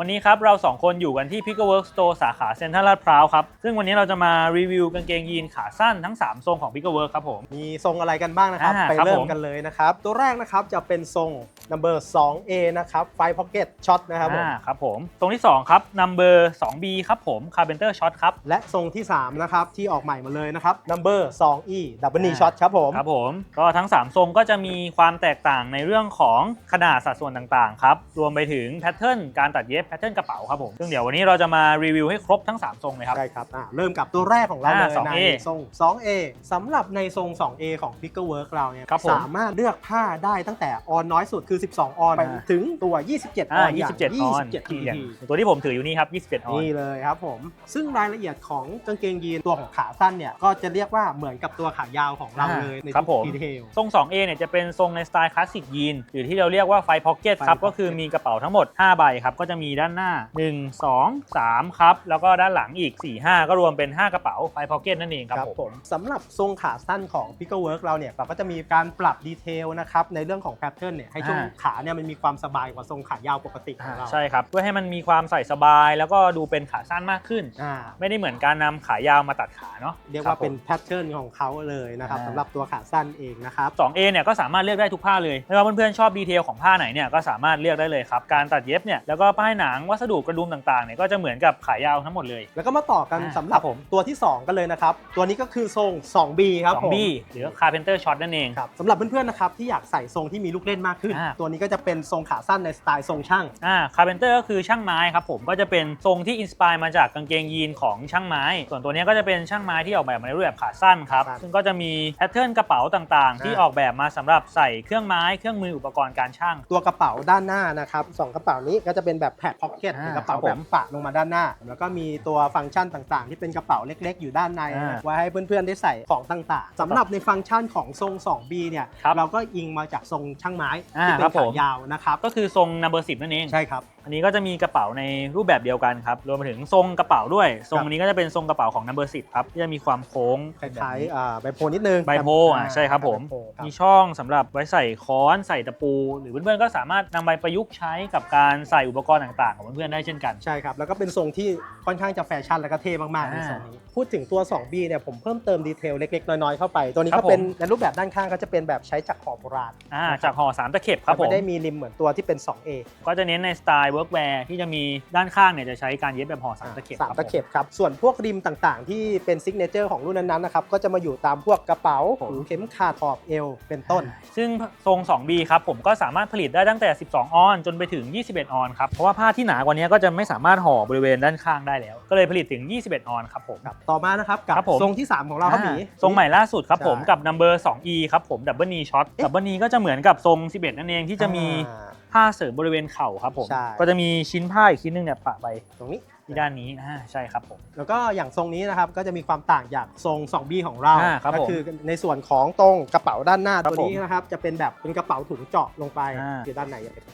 วันนี้ครับเราสองคนอยู่กันที่ Pickle Work Store สาขาเซ็นทรัลลาดพร้าวครับ ซึ่งวันนี้เราจะมารีวิวกางเกงยีนขาสั้นทั้ง 3 ทรงของ Pickle Work ครับผม มีทรงอะไรกันบ้างนะครับ อ่าไปครับเริ่ผมมกันเลยนะครับ ตัวแรกนะครับจะเป็นทรง number 2A นะครับไฟพ็อกเก็ตช็อตนะครับผมอ่าครับผมตรงที่ 2 ครับ number 2B ครับผม Carpenter Shot ครับ และทรงที่ 3 นะครับ ที่ออกใหม่มาเลยนะครับ number 2E double knee shot ครับผม ครับผมก็ทั้ง 3 ทรงก็จะมีความแตกต่างในเรื่องของขนาดสัดส่วนต่างๆครับ รวมไปถึงแพทเทิร์นการตัดเย็บแพทเทิร์นกระเป๋าครับผม ซึ่งเดี๋ยววันนี้เราจะมารีวิวให้ครบทั้ง 3 ทรงเลยครับ ใช่ครับอ่าเริ่มกับตัวแรกของเราเลยอ่า 2A ในทรง 2A สำหรับในทรง 2A ของ Picker Work เราเนี่ยครับผมสามารถเลือกผ้าได้ตั้งแต่ออนน้อยสุดคือ 12 ออน ไปอ่า ถึงตัว 27 ออ่าอนอย่าง27ออน27 ที่อย่าง TP ตัวที่ผมถืออยู่นี่ครับ27ออน นี่เลยครับผม ซึ่งรายละเอียดของกางเกงยีนตัวของขาสั้นเนี่ย ก็จะเรียกว่าเหมือนกับตัวขายาวของเราอ่าเลยในครับผม ดีเทล ทรง 2A เนี่ยจะเป็นทรงในสไตล์คลาสสิกยีนหรือที่เราเรียกว่าไฟพ็อกเก็ตครับ Fire ก็คือมีกระเป๋าทั้งหมด 5 ใบครับ ก็จะมีด้านหน้า 1 2 3 ครับ แล้วก็ด้านหลังอีก 4 5 ก็รวมเป็น 5 กระเป๋าไฟพ็อกเก็ตนั่นเองครับผมสำหรับทรงขาสั้นของ Pickle Work เราเนี่ยเราก็จะมีการปรับดีเทลนะครับในเรื่องของแพทเทิร์นเนี่ยให้ช่วงอ่าขาเนี่ยมันมีความสบายกว่าทรงขายาวปกติของเราใช่ครับเพื่อให้มันมีความใส่สบายแล้วก็ดูเป็นขาสั้นมากขึ้นอ่าไม่ได้เหมือนการนำขายาวมาตัดขาเนาะเรียกคว่าบเป็นผมแพทเทิร์นของเขาเลยนะครับอ่าสำหรับตัวขาสั้นเองนะครับ 2A เนี่ยก็สามารถเลือกได้ทุกผ้าเลยไม่ว่าเพื่อนๆชอบดีเทลของผ้าไหนเนี่ยก็สามารถเลือกได้เลยครับการตัดเย็บเนี่ยแล้วก็ป้ายหนังวัสดุกระดุมต่างๆเนี่ยก็จะเหมือนกับขายาวทั้งหมดเลย แล้วก็มาต่อกันอ่าสำหรับครับผม ตัวที่ 2 กันเลยนะครับ ตัวนี้ก็คือทรง 2B ครับผม 2B หรือ Carpenter Shot นั่นเอง ครับสำหรับเพื่อนๆนะครับที่อยากใส่ทรงที่มีลูกเล่นมากขึ้น อ่า ตัวนี้ก็จะเป็นทรงขาสั้นในสไตล์ทรงช่าง อ่าคาร์เพนเตอร์ก็คือช่างไม้ครับผมก็จะเป็นทรงที่อินสปายมาจากกางเกงยีนของช่างไม้ ส่วนตัวเนี้ยก็จะเป็นช่างไม้ที่ออกแบบมาในรูปแบบขาสั้นครับ ครับซึ่งก็จะมีแพทเทิร์นกระเป๋าต่างๆ ที่อ่า ออกแบบมาสำหรับใส่เครื่องไม้เครื่องมืออุปกรณ์การช่าง ตัวกระเป๋าด้านหน้านะครับสองกระเป๋านี้ก็จะเป็นแบบแพดพ็อกเก็ตอ่าเป็นกระเป๋าครับผแบมบปะลงมาด้านหน้า แล้วก็มีตัวฟังก์ชันต่างๆ ที่เป็นกระเป๋าเล็ก ๆ อยู่ด้านในอ่าไว้ให้เพื่อนๆได้ใส่ของต่างๆสำหรับในฟังก์ชันของทรง 2B เนี่ยครับเราก็อิงมาจากทรงช่างไม้อ่าที่เป็ครันบผขามยาวนะครับก็คือทรง number 10นั่นเองใช่ครับ อันนี้ก็จะมีกระเป๋าในรูปแบบเดียวกันครับ รวมไปถึงทรงกระเป๋าด้วย ทรงนี้ก็จะเป็นทรงกระเป๋าของ number 10ครับที่จะมีความโค้งคล้ายๆอ่าใบโพนิดนึงใบโพอะใช่ครับผม ใบโพครับ มีช่องสำหรับไว้ใส่ค้อนใส่ตะปู หรือเพื่อนๆก็สามารถนำไปประยุกต์ใช้กับการใส่อุปกรณ์ต่างๆ ของเพื่อนๆได้เช่นกัน ใช่ครับ แล้วก็เป็นทรงที่ค่อนข้างจะแฟชั่นแล้วก็เท่มากๆในอ่า ทรงนี้ พูดถึงตัว 2B เนี่ยผมเพิ่มเติมดีเทลเล็กๆ น้อยๆ เข้าไป ตัวนี้ครัก็บเป็นผมในรูปแบบด้านข้างก็จะเป็นแบบใช้จากขอบโบราณอ่าจากห่อสามตะเข็บครับผไม่ม ได้มีริมเหมือนตัวที่เป็น 2A ก็จะเน้นในสไตล์เวิร์กแวร์ที่จะมีด้านข้างเนี่ยจะใช้การเย็บแบบห่อสามตะเข็บสามครับตะเข็บครับ ส่วนพวกริมต่างๆ ที่เป็นซิกเนเจอร์ของรุ่นนั้นๆนะครับก็จะมาอยู่ตามพวกกระเป๋าผมหรือเข็มขัดขอบเอวเป็นต้น ซึ่งทรง 2B ครับผมก็สามารถผลิตได้ตั้งแต่ 12 ออน จนไปถึง 21 ออนครับ เพราะว่าผ้าที่หนากว่านี้ก็จะไม่สามารถห่อบริเวณด้านข้างได้แล้ว ก็เลยผลิตถึง 21 ออนครับผมครับต่อมานะครับกับครับผม ทรงที่ 3 ของเราครับหมีอ่าทรงใหม่ล่าสุดครับผมใช่ กับ number 2E ครับผม double knee shot เอ๊ะ double knee ก็จะเหมือนกับทรง 11 นั่นเองที่จะมีอ่า ผ้าเสริมบริเวณเข่าครับผม ใช่ ก็จะมีชิ้นผ้าอีกชิ้นหนึงเนี่ยปะไปตรงนี้ ที่ด้านนี้อ่าใช่ครับผม แล้วก็อย่างทรงนี้นะครับก็จะมีความต่างจากทรง 2B ของเรา อ่าครับก็ผมคือในส่วนของตรงกระเป๋าด้านหน้าครับตัวนี้นะครับจะเป็นแบบเป็นกระเป๋าถุงเจาะลงไปอ่าอยู่ด้านในอย่างนี้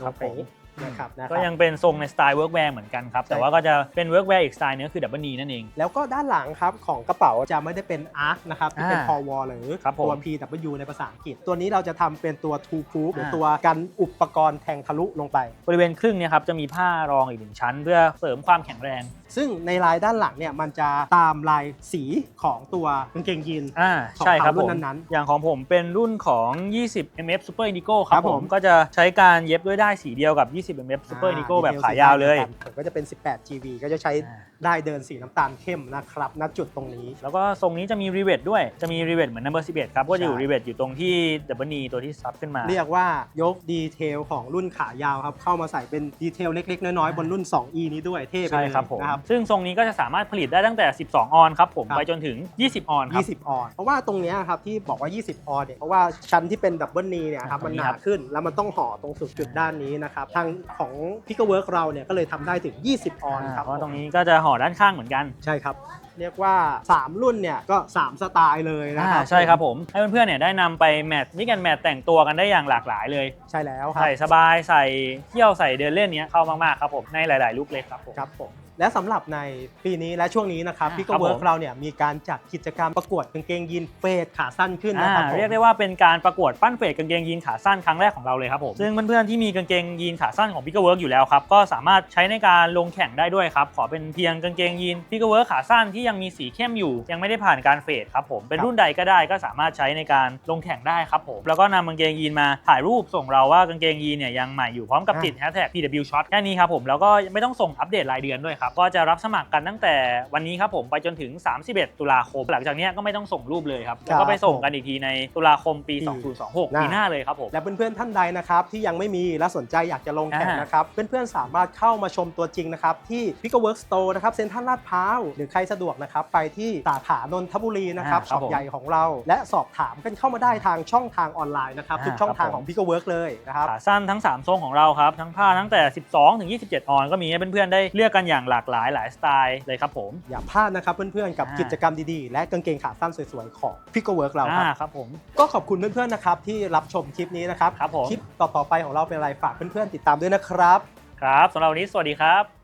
ลครับงไปอย่างนี้ นะครับนะคก็รับยังเป็นทรงในสไตล์ workwear เหมือนกันครับใช่แต่ว่าก็จะเป็น workwear อีกสไตล์นึงก็คือ double knee นั่นเอง แล้วก็ด้านหลังครับของกระเป๋าจะไม่ได้เป็นอาร์คนะครับที่เป็นอ่าพอวอลหรือครับผมตัว PW ในภาษาอังกฤษ ตัวนี้เราจะทำเป็นตัว two proof หรืออ่าตัวกันอุปกรณ์แทงทะลุลงไป บริเวณครึ่งเนี่ยครับจะมีผ้ารองอีกหนึ่งชั้น เพื่อเสริมความแข็งแรง ซึ่งในลายด้านหลังเนี่ยมันจะตามลายสีของตัวกางเกงยีนอ่าของใช่ครับรุ่ผนมนั้นๆอย่างของผมเป็นรุ่นของ 20 mf super indigo ครัครับบผผมมก็จะใช้การเย็บด้วยได้ายสีเดียวกับ20 mf super indigo แบบขายาวเลย ผมก็จะเป็น 18 GV ก็จะใช้อ่าได้เดินสีน้ำตาลเข้มนะครับณจุดตรงนี้ แล้วก็ทรงนี้จะมีรีเวทด้วยจะมีรีเวทเหมือน number 11 ครับ ก็จะอยู่ใช่รีเวทอยู่ตรงที่ double knee ตัวที่ซับขึ้นมา เรียกว่ายกดีเทลของรุ่นขายาวครับ เข้ามาใส่เป็นดีเทลเล็ก ๆ น้อยๆ บนรุ่น 2E นี้ด้วยเท่ไปใช่เลยครับผมนะครับซึ่งทรงนี้ก็จะสามารถผลิตได้ตั้งแต่ 12 ออนครับผมครับไปจนถึง 20 ออนครับ20 ออน เพราะว่าตรงเนี้ยครับที่บอกว่า 20 ออนเนี่ยเพราะว่าชั้นที่เป็นดับเบิลนีเนี่ยครับตรมันงนี้หครันาบขึ้นแล้วมันต้องห่อตรงสุดจุดด้านนี้นะครับทางของพิกเวิร์กเราเนี่ยก็เลยทำได้ถึง 20 ออนครับเพราะตรงนี้ก็จะห่อด้านข้างเหมือนกัน ใช่ครับเรียกว่า 3 รุ่นเนี่ยก็ 3 สไตล์เลยนะครัอ่าใช่ครับผม ให้เพื่อนๆเนี่ยได้นำไปแมทมิกันแมทแต่งตัวกันได้อย่างหลากหลายเลย ใช่แล้วครับ ใส่สบายใส่เที่ยวใส่เดินเล่นเนี้ยเข้ามากๆครับผมในหลายๆลุคเลยครับผม ครับผมและสำหรับในปีนี้และช่วงนี้นะครับอ่าพี่ครัก็บเวิร์ผกมเราเนี่ยมีการจัดกิจกรรมประกวดกางเกงยีนเฟสขาสั้นขึ้นนะครับอ่าผม เรียกได้ว่าเป็นการประกวดปั้นเฟรกกางเกงยีนขาสั้นครั้งแรกของเราเลยครับผมซึ่งเพื่อนๆที่มีกางเกงยีนขาสั้นของพิกเวิร์กอยู่แล้วครับก็สามารถใช้ในการลงแข่งได้ด้วยครับขอเป็นเพียงกางเกงยีนพิกเวิร์กขาสั้นที่ยังมีสีเข้มอยู่ ยังไม่ได้ผ่านการเฟดครับผมเป็นรุ่นใดก็ได้ก็สามารถใช้ในการลงแข่งได้ครับผมแล้วก็นำกางเกงยีนมาถ่ายรูปส่งเราว่ากางเกงยีนเนี่ยยังใหม่อยู่พร้อมกับติดแฮชแท็ก PW Shot แค่นี้ครับผมแล้วก็ไม่ต้องส่งอัปเดตรายเดือนด้วยครับก็จะรับสมัครกันตั้งแต่วันนี้ครับผมไปจนถึง 31 ตุลาคม หลังจากเนี้ยก็ไม่ต้องส่งรูปเลยครับแล้วก็ไปส่งกันอีกทีในตุลาคมปี 2026ปีหน้าเลยครับผมและเพื่อนๆท่านใดนะครับที่ยังไม่มีและสนใจอยากจะลงแข่งอ่านนะครับเพื่อนๆสามารถเข้ามาชมตัวจริงนะครับที่ p i c o Work Store นะครับเซ็นทรัลลาดพร้าวหรือใครสะดวกนะครับไปที่สาขานนทบุรีนะครับอ่าคช็รัอบปผมใหญ่ของเรา และสอบถามกันเข้ามาได้ทางช่องทางออนไลน์นะครับอ่าทุกช่องทางครับผม ของ p i c o Work เลยนะครับ ขาสั้นทั้ง 3 ทรงของเราครับ ทั้งผ้าตั้งแต่ 12 ถึง 27 ออนก็มีให้เพื่อนๆ ได้เลือกกันอย่างหลากหลายหลายสไตล์เลยครับผม อย่าพลาดนะครับเพื่อนๆกับอ่า กิจกรรมดีๆ และกางเกงขาสั้นสวยๆของ p i c o Work เราคอ่ารับครับผมก็ขอบคุณเพื่อนๆนะครับที่รับชมคลิปนี้นะครับ ครับผมคลิปต่อๆไปของเราเป็นอะไรฝากเพื่อนๆติดตามด้วยนะครับ ครับสำหรับวันนี้สวัสดีครับ